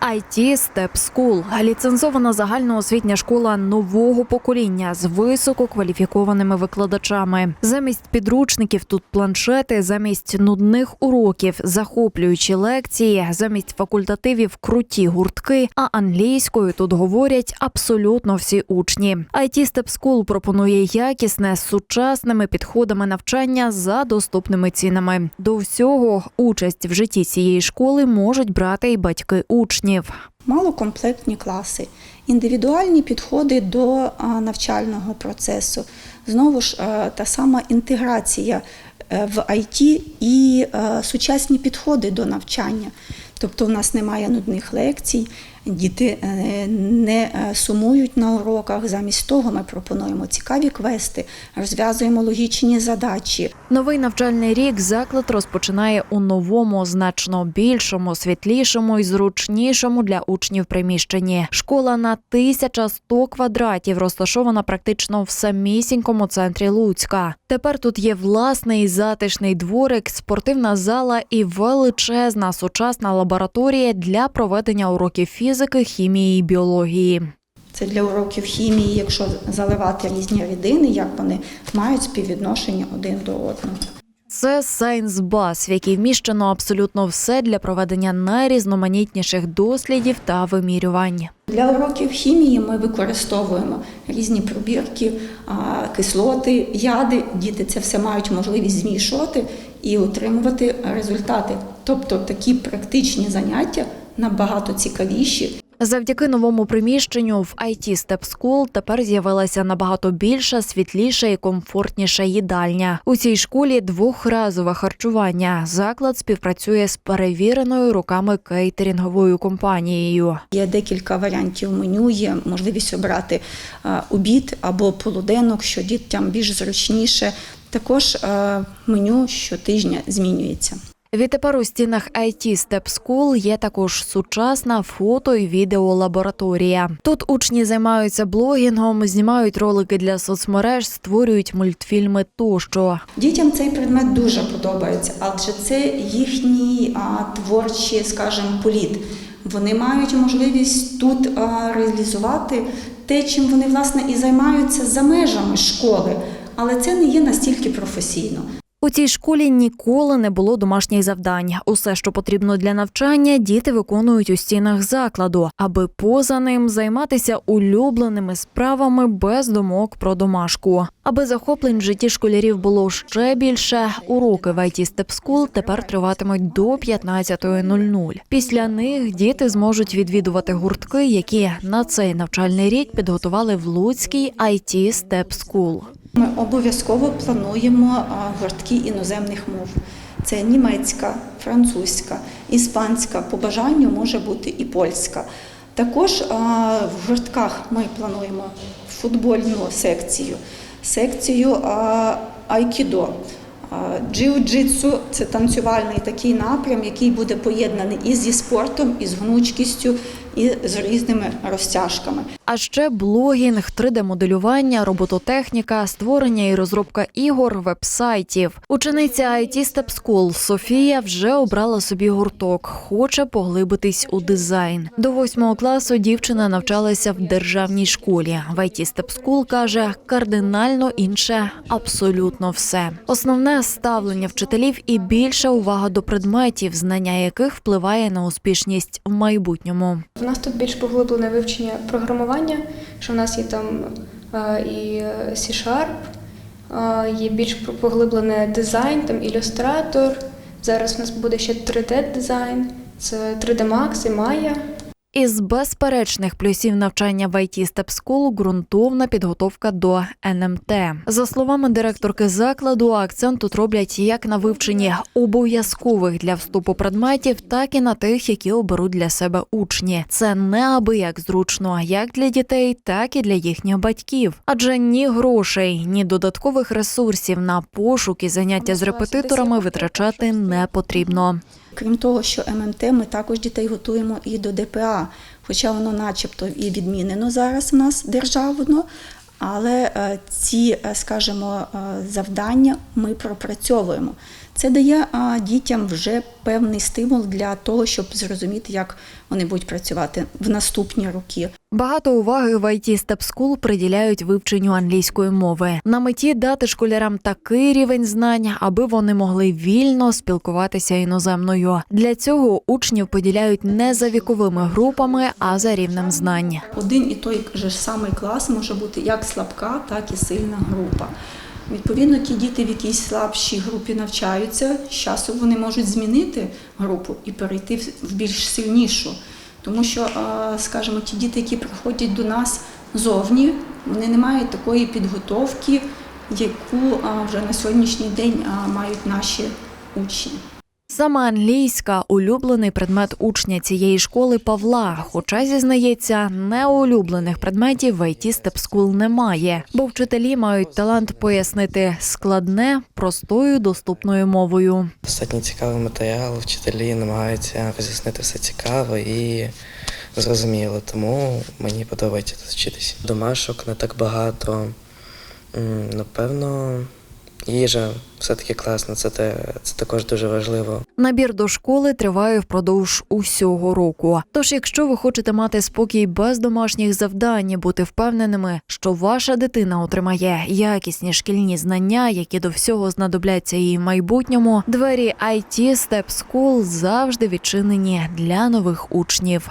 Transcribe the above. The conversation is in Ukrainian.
IT Step School – ліцензована загальноосвітня школа нового покоління з висококваліфікованими викладачами. Замість підручників тут планшети, замість нудних уроків, захоплюючі лекції, замість факультативів круті гуртки. А англійською тут говорять абсолютно всі учні. IT Step School пропонує якісне з сучасними підходами навчання за доступними цінами. До всього участь в житті цієї школи можуть брати й батьки учнів. Малокомплектні класи, індивідуальні підходи до навчального процесу. Знову ж е, та сама інтеграція е, в IT і е, сучасні підходи до навчання. Тобто, в нас немає нудних лекцій, діти е, не е, сумують на уроках. Замість того, ми пропонуємо цікаві квести, розв'язуємо логічні задачі. Новий навчальний рік заклад розпочинає у новому, значно більшому, світлішому і зручнішому для учнів приміщенні. Школа на 1100 квадратів розташована практично в самісінькому центрі Луцька. Тепер тут є власний затишний дворик, спортивна зала і величезна сучасна лабораторія для проведення уроків фізики, хімії і біології. Це для уроків хімії, якщо заливати різні рідини, як вони мають співвідношення один до одного. Це Science Bus, в якій вміщено абсолютно все для проведення найрізноманітніших дослідів та вимірювань. Для уроків хімії ми використовуємо різні пробірки, кислоти, яди. Діти це все мають можливість змішувати і отримувати результати. Тобто такі практичні заняття набагато цікавіші. Завдяки новому приміщенню в IT Step School тепер з'явилася набагато більша, світліша і комфортніша їдальня. У цій школі двохразове харчування. Заклад співпрацює з перевіреною руками кейтерінговою компанією. Є декілька варіантів меню, є можливість обрати обід або полуденок, що дітям більш зручніше. Також меню щотижня змінюється. Відтепер у стінах IT Step School є також сучасна фото і відеолабораторія. Тут учні займаються блогінгом, знімають ролики для соцмереж, створюють мультфільми тощо. Дітям цей предмет дуже подобається, адже це їхній а, творчий, скажімо, політ. Вони мають можливість тут а, реалізувати те, чим вони власне і займаються за межами школи, але це не є настільки професійно. У цій школі ніколи не було домашніх завдань. Усе, що потрібно для навчання, діти виконують у стінах закладу, аби поза ним займатися улюбленими справами без думок про домашку. Аби захоплень в житті школярів було ще більше, уроки в IT Step School тепер триватимуть до 15.00. Після них діти зможуть відвідувати гуртки, які на цей навчальний рік підготували в Луцькій IT Step School. Ми обов'язково плануємо гуртки іноземних мов. Це німецька, французька, іспанська, по бажанню може бути і польська. Також в гуртках ми плануємо футбольну секцію, секцію айкідо. Джиу-джитсу це танцювальний такий напрям, який буде поєднаний і зі спортом, і з гнучкістю, і з різними розтяжками. А ще блогінг, 3D-моделювання, робототехніка, створення і розробка ігор, вебсайтів. Учениця IT Step School Софія вже обрала собі гурток, хоче поглибитись у дизайн. До восьмого класу дівчина навчалася в державній школі. В IT Step School, каже, кардинально інше абсолютно все. Основне ставлення вчителів і більша увага до предметів, знання яких впливає на успішність в майбутньому. Нас тут більш поглиблене вивчення програмування, що в нас є там е, і C-Sharp, е, є більш поглиблене дизайн, там ілюстратор. Зараз у нас буде ще 3D-дизайн, це 3D Max і Maya. Із безперечних плюсів навчання в IT Step School – ґрунтовна підготовка до НМТ. За словами директорки закладу, акцент тут роблять як на вивченні обов'язкових для вступу предметів, так і на тих, які оберуть для себе учні. Це неабияк зручно як для дітей, так і для їхніх батьків. Адже ні грошей, ні додаткових ресурсів на пошук і заняття з репетиторами витрачати не потрібно. Крім того, що ММТ, ми також дітей готуємо і до ДПА, хоча воно начебто і відмінено зараз в нас державно, але е, ці, е, скажімо, е, завдання ми пропрацьовуємо. Це дає а, дітям вже певний стимул для того, щоб зрозуміти, як вони будуть працювати в наступні роки. Багато уваги в IT Step School приділяють вивченню англійської мови. На меті дати школярам такий рівень знань, аби вони могли вільно спілкуватися іноземною. Для цього учнів поділяють не за віковими групами, а за рівнем знань. Один і той же ж самий клас може бути як слабка, так і сильна група. Відповідно, ті діти в якійсь слабшій групі навчаються, з часом вони можуть змінити групу і перейти в- більш сильнішу. Тому що, скажімо, ті діти, які приходять до нас зовні, вони не мають такої підготовки, яку вже на сьогоднішній день мають наші учні. Саме англійська улюблений предмет учня цієї школи Павла. Хоча зізнається, неулюблених предметів в IT Step School немає, бо вчителі мають талант пояснити складне простою доступною мовою. Достатньо цікавий матеріал, вчителі намагаються роз'яснити все цікаво і зрозуміло, тому мені подобається тут вчитися. Домашок не так багато. Напевно, їжа все-таки класна, це, те, це також дуже важливо. Набір до школи триває впродовж усього року. Тож, якщо ви хочете мати спокій без домашніх завдань, і бути впевненими, що ваша дитина отримає якісні шкільні знання, які до всього знадобляться їй в майбутньому, двері IT Step School завжди відчинені для нових учнів.